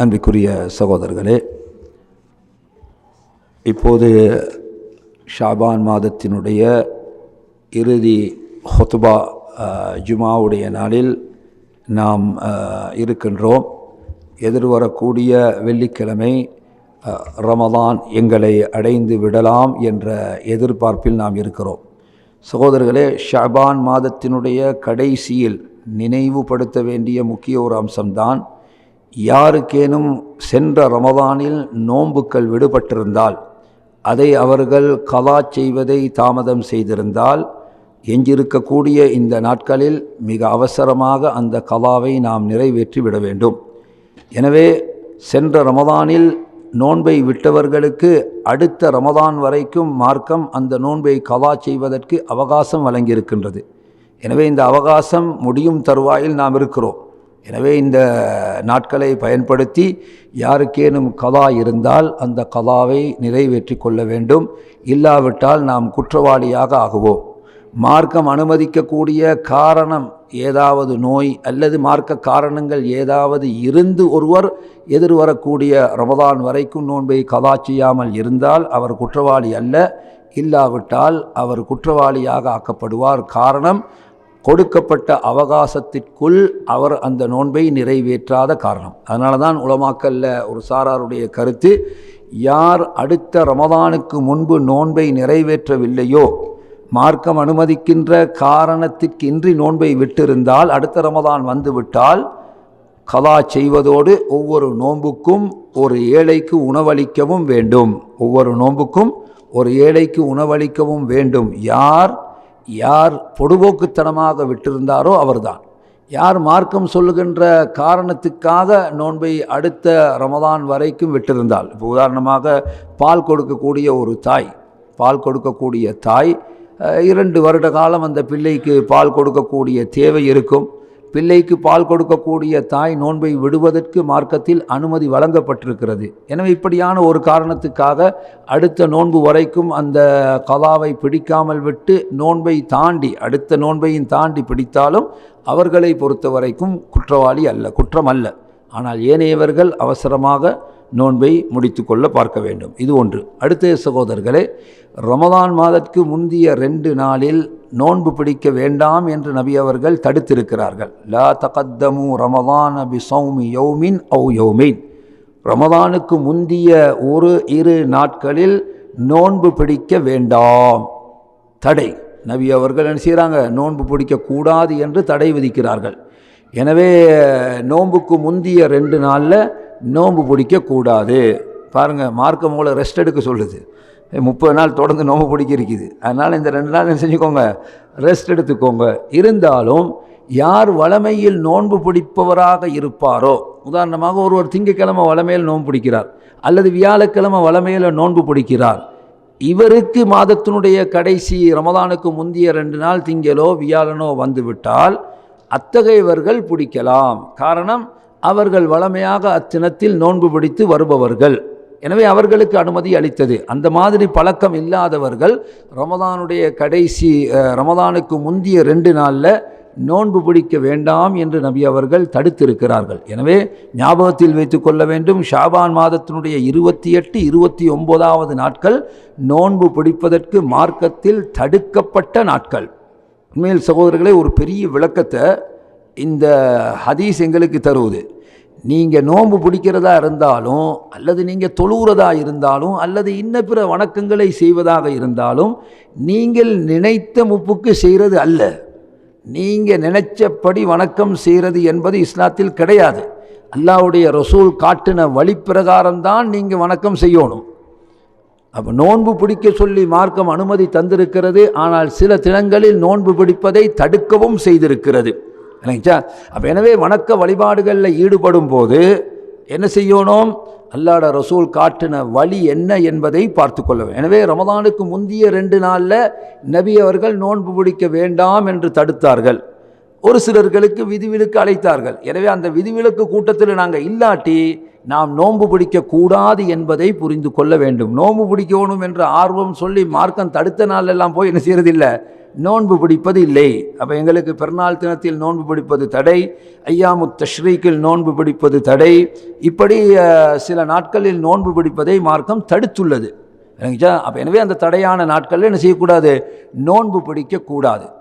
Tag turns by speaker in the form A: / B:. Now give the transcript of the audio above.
A: அன்பிற்குரிய சகோதரர்களே இப்போது ஷாபான் மாதத்தினுடைய இறுதி ஹொத்துபா ஜுமாவுடைய நாளில் நாம் இருக்கின்றோம். எதிர்வரக்கூடிய வெள்ளிக்கிழமை ரமதான் எங்களை அடைந்து விடலாம் என்ற எதிர்பார்ப்பில் நாம் இருக்கிறோம். சகோதரர்களே ஷாபான் மாதத்தினுடைய கடைசியில் நினைவுபடுத்த வேண்டிய முக்கிய ஒரு அம்சம்தான் யாருக்கேனும் சென்ற ரமதானில் நோன்புக்கள் விடுபட்டிருந்தால் அதை அவர்கள் கலா செய்வதை தாமதம் செய்திருந்தால் எஞ்சிருக்கக்கூடிய இந்த நாட்களில் மிக அவசரமாக அந்த கலாவை நாம் நிறைவேற்றி விட வேண்டும். எனவே சென்ற ரமதானில் நோன்பை விட்டவர்களுக்கு அடுத்த ரமதான் வரைக்கும் மார்க்கம் அந்த நோன்பை கலா செய்வதற்கு அவகாசம் வழங்கியிருக்கின்றது. எனவே இந்த அவகாசம் முடியும் தருவாயில் நாம் இருக்கிறோம். எனவே இந்த நாட்களை பயன்படுத்தி யாருக்கேனும் கதா இருந்தால் அந்த கதாவை நிறைவேற்றி கொள்ள வேண்டும். இல்லாவிட்டால் நாம் குற்றவாளியாக ஆகுவோம். மார்க்கம் அனுமதிக்கக்கூடிய காரணம் ஏதாவது நோய் அல்லது மார்க்க காரணங்கள் ஏதாவது இருந்து ஒருவர் எதிர்வரக்கூடிய ரமதான் வரைக்கும் நோன்பை கதா செய்யாமல் இருந்தால் அவர் குற்றவாளி அல்ல. இல்லாவிட்டால் அவர் குற்றவாளியாக ஆக்கப்படுவார். காரணம் கொடுக்கப்பட்ட அவகாசத்திற்குள் அவர் அந்த நோன்பை நிறைவேற்றாத காரணம். அதனால தான் உலமாக்கல்ல ஒரு சாராருடைய கருத்து யார் அடுத்த ரமதானுக்கு முன்பு நோன்பை நிறைவேற்றவில்லையோ மார்க்கம் அனுமதிக்கின்ற காரணத்திற்கின்றி நோன்பை விட்டிருந்தால் அடுத்த ரமதான் வந்துவிட்டால் கதா செய்வதோடு ஒவ்வொரு நோன்புக்கும் ஒரு ஏழைக்கு உணவளிக்கவும் வேண்டும். ஒவ்வொரு நோன்புக்கும் ஒரு ஏழைக்கு உணவளிக்கவும் வேண்டும். யார் யார் பொடுபோக்குத்தனமாக விட்டிருந்தாரோ அவர்தான். யார் மார்க்கம் சொல்லுகின்ற காரணத்துக்காக நோன்பை அடுத்த ரமதான் வரைக்கும் விட்டிருந்தால் இப்போ உதாரணமாக பால் கொடுக்கக்கூடிய ஒரு தாய் பால் கொடுக்கக்கூடிய தாய் இரண்டு வருட காலம் அந்த பிள்ளைக்கு பால் கொடுக்கக்கூடிய தேவை இருக்கும். பிள்ளைக்கு பால் கொடுக்கக்கூடிய தாய் நோன்பை விடுவதற்கு மார்க்கத்தில் அனுமதி வழங்கப்பட்டிருக்கிறது. எனவே இப்படியான ஒரு காரணத்துக்காக அடுத்த நோன்பு வரைக்கும் அந்த கலாவை பிடிக்காமல் விட்டு நோன்பை தாண்டி அடுத்த நோன்பையும் தாண்டி பிடித்தாலும் அவர்களை பொறுத்த வரைக்கும் குற்றவாளி அல்ல குற்றம் அல்ல ஆனால் ஏனையவர்கள் அவசரமாக நோன்பை முடித்துக்கொள்ள பார்க்க வேண்டும். இது ஒன்று. அடுத்த சகோதரர்களே ரமதான் மாதத்துக்கு முந்திய ரெண்டு நாளில் நோன்பு பிடிக்க வேண்டாம் என்று நபி அவர்கள் தடுத்திருக்கிறார்கள். லா தகத்தமு ரமதான் அபி சௌமி யௌமின் ஔ யௌமின். ரமதானுக்கு முந்திய ஒரு இரு நாட்களில் நோன்பு பிடிக்க வேண்டாம். தடை. நபி அவர்கள் என்ன செய்கிறாங்க நோன்பு பிடிக்கக்கூடாது என்று தடை விதிக்கிறார்கள். எனவே நோன்புக்கு முந்திய ரெண்டு நாளில் நோன்பு பிடிக்கக்கூடாது. பாருங்கள் மார்க்கம் உங்களை ரெஸ்ட் எடுக்க சொல்லுது. முப்பது நாள் தொடர்ந்து நோன்பு பிடிக்க இருக்குது. அதனால் இந்த ரெண்டு நாள் என்ன செஞ்சுக்கோங்க? ரெஸ்ட் எடுத்துக்கோங்க. இருந்தாலும் யார் வளமையில் நோன்பு பிடிப்பவராக இருப்பாரோ? உதாரணமாக ஒருவர் திங்கக்கிழமை வளமையில் நோன்பு பிடிக்கிறார். அல்லது வியாழக்கிழமை வளமையில் நோன்பு பிடிக்கிறார். இவருக்கு மாதத்தினுடைய கடைசி ரமதானுக்கு முந்தைய ரெண்டு நாள் திங்களோ வியாழனோ வந்துவிட்டால் அத்தகையவர்கள் பிடிக்கலாம். காரணம் அவர்கள் வளமையாக அத்தினத்தில் நோன்பு பிடித்து வருபவர்கள். எனவே அவர்களுக்கு அனுமதி அளித்தது. அந்த மாதிரி பழக்கம் இல்லாதவர்கள் ரமதானுடைய கடைசி ரமதானுக்கு முந்திய ரெண்டு நாளில் நோன்பு பிடிக்க வேண்டாம் என்று நபி அவர்கள் தடுத்திருக்கிறார்கள். எனவே ஞாபகத்தில் வைத்துக்கொள்ள வேண்டும். ஷாபான் மாதத்தினுடைய இருபத்தி எட்டு இருபத்தி ஒன்பதாவது நாட்கள் நோன்பு பிடிப்பதற்கு மார்க்கத்தில் தடுக்கப்பட்ட நாட்கள். உண்மையில் சகோதரர்களே ஒரு பெரிய விளக்கத்தை இந்த ஹதீஸ் எங்களுக்கு தருவது. நீங்கள் நோன்பு பிடிக்கிறதா இருந்தாலும் அல்லது நீங்கள் தொழுகிறதா இருந்தாலும் அல்லது இன்ன பிற வணக்கங்களை செய்வதாக இருந்தாலும் நீங்கள் நினைத்த முப்புக்கு செய்கிறது அல்ல. நீங்கள் நினைச்சபடி வணக்கம் செய்கிறது என்பது இஸ்லாத்தில் கிடையாது. அல்லாஹ்வுடைய ரசூல் காட்டின வழிப்பிரகாரம்தான் நீங்கள் வணக்கம் செய்யணும். அப்போ நோன்பு பிடிக்க சொல்லி மார்க்கம் அனுமதி தந்திருக்கிறது ஆனால் சில தினங்களில் நோன்பு பிடிப்பதை தடுக்கவும் செய்திருக்கிறது. இல்லைங்களா? அப்போ எனவே வணக்க வழிபாடுகளில் ஈடுபடும் போது என்ன செய்யணும்? அல்லாட ரசூல் காட்டின வழி என்ன என்பதை பார்த்து கொள்ள வேண்டும். எனவே ரமதானுக்கு முந்தைய ரெண்டு நாளில் நபி அவர்கள் நோன்பு பிடிக்க வேண்டாம் என்று தடுத்தார்கள். ஒரு சிலர்களுக்கு விதிவிலக்கு அழைத்தார்கள். எனவே அந்த விதிவிலக்கு கூட்டத்தில் நாங்கள் இல்லாட்டி நாம் நோன்பு பிடிக்கக்கூடாது என்பதை புரிந்து கொள்ள வேண்டும். நோன்பு பிடிக்கணும் என்ற ஆர்வம் சொல்லி மார்க்கம் தடுத்த நாளெல்லாம் போய் என்ன செய்யறதில்லை? நோன்பு பிடிப்பது இல்லை. அப்போ எங்களுக்கு பிறநாள் தினத்தில் நோன்பு பிடிப்பது தடை. ஐயாமு தஷ்ரீக்கில் நோன்பு பிடிப்பது தடை. இப்படி சில நாட்களில் நோன்பு பிடிப்பதை மார்க்கம் தடுத்துள்ளது. அப்போ எனவே அந்த தடையான நாட்களில் என்ன செய்யக்கூடாது? நோன்பு பிடிக்கக்கூடாது.